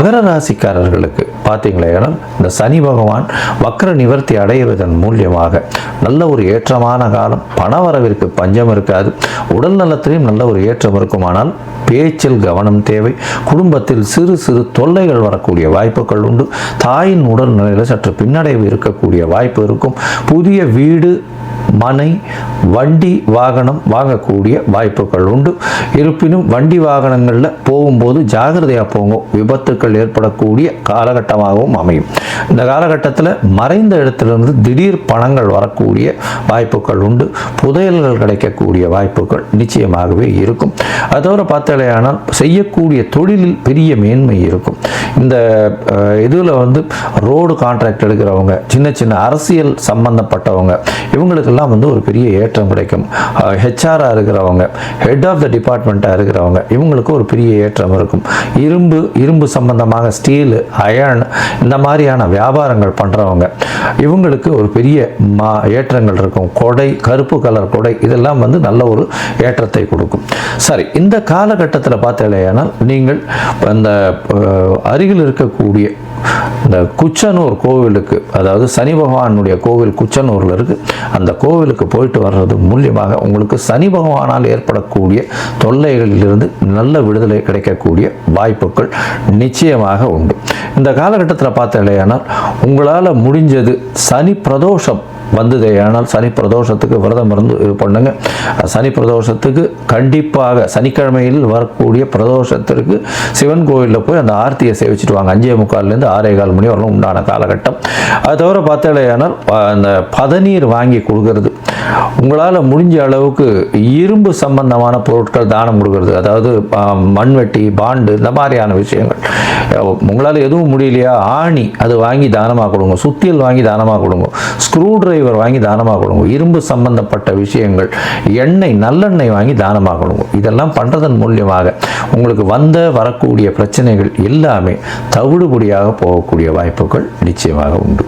மகர ராசிக்காரர்களுக்கு பார்த்தீங்களேனா இந்த சனி பகவான் வக்ர நிவர்த்தி அடைவதன் மூலியமாக நல்ல ஒரு ஏற்றமான காலம் பணவரவிற்கு பஞ்சம் இருக்காது உடல் நலத்திலையும் நல்ல ஒரு ஏற்றம் இருக்குமானால் பேச்சில் கவனம் தேவை குடும்பத்தில் சிறு சிறு தொல்லைகள் வரக்கூடிய வாய்ப்புகள் உண்டு தாயின் உடல் நிலையில் சற்று பின்னடைவு இருக்கக்கூடிய வாய்ப்பு இருக்கும் புதிய வீடு மனை வண்டி வாகனம் வாங்கக்கூடிய வாய்ப்புகள் உண்டு. இருப்பினும் வண்டி வாகனங்களில் போகும்போது ஜாகிரதையாக போங்க. விபத்துக்கள் ஏற்படக்கூடிய காலகட்டமாகவும் அமையும். இந்த காலகட்டத்தில் மறைந்த இடத்திலிருந்து திடீர் பணங்கள் வரக்கூடிய வாய்ப்புகள் உண்டு. புதையல்கள் கிடைக்கக்கூடிய வாய்ப்புகள் நிச்சயமாகவே இருக்கும். அதோட பார்த்தாலேயானால் செய்யக்கூடிய தொழிலில் பெரிய மேன்மை இருக்கும். இந்த இதில் வந்து ரோடு கான்ட்ராக்ட் எடுக்கிறவங்க சின்ன சின்ன அரசியல் சம்பந்தப்பட்டவங்க இவங்களுக்கெல்லாம் வந்து ஒரு பெரிய ஏற்றம் கிடைக்கும். ஹெச்ஆராக இருக்கிறவங்க ஹெட் ஆஃப் த டிபார்ட்மெண்ட்டாக இருக்கிறவங்க இவங்களுக்கு ஒரு பெரிய ஏற்றம் இருக்கும். இரும்பு இரும்பு சம்பந்தமாக ஸ்டீலு அயர்ன் இந்த மாதிரியான வியாபாரங்கள் பண்ணுறவங்க இவங்களுக்கு ஒரு பெரிய மா ஏற்றங்கள் இருக்கும். கொடை கருப்பு கலர் கொடை இதெல்லாம் வந்து நல்ல ஒரு ஏற்றத்தை கொடுக்கும். சரி இந்த காலகட்டத்தில் பார்த்தீங்களேனால் நீங்கள் அந்த அருகில் இருக்கக்கூடிய இந்த குச்சனூர் கோவிலுக்கு அதாவது சனி பகவானுடைய கோவில் குச்சனூரில் இருக்குது அந்த கோவிலுக்கு போயிட்டு வர்றது மூலியமாக உங்களுக்கு சனி பகவானால் ஏற்படக்கூடிய தொல்லைகளிலிருந்து நல்ல விடுதலை கிடைக்கக்கூடிய வாய்ப்புகள் நிச்சயமாக உண்டு. இந்த காலகட்டத்தில் பார்த்தீங்களேனால் உங்களால் முடிஞ்சது சனி பிரதோஷம் வந்ததே. ஆனால் சனி பிரதோஷத்துக்கு விரதம் இருந்து இது பண்ணுங்க. சனி பிரதோஷத்துக்கு கண்டிப்பாக சனிக்கிழமையில் வரக்கூடிய பிரதோஷத்திற்கு சிவன் கோயிலில் போய் அந்த ஆர்த்தியை சேவிச்சுட்டு வாங்க. அஞ்சே முக்கால்லேருந்து ஆறே கால் மணி வரலாம் உண்டான காலகட்டம். அது தவிர பார்த்தாலேயானால் அந்த பதநீர் வாங்கி கொடுக்கறது. உங்களால் முடிஞ்ச அளவுக்கு இரும்பு சம்பந்தமான பொருட்கள் தானம் கொடுக்கறது அதாவது மண்வெட்டி பாண்டு இந்த மாதிரியான விஷயங்கள். உங்களால் எதுவும் முடியலையா? ஆணி அது வாங்கி தானமாக கொடுங்க. சுத்தியல் வாங்கி தானமாக கொடுங்க. ஸ்க்ரூ டிரைவர் வாங்கி தானமாக கொடுங்க. இரும்பு சம்பந்தப்பட்ட விஷயங்கள் எண்ணெய் நல்லெண்ணெய் வாங்கி தானமாக கொடுங்க. இதெல்லாம் பண்ணுறதன் மூலியமாக உங்களுக்கு வந்த வரக்கூடிய பிரச்சனைகள் எல்லாமே தவிடுபடியாக போகக்கூடிய வாய்ப்புகள் நிச்சயமாக உண்டு.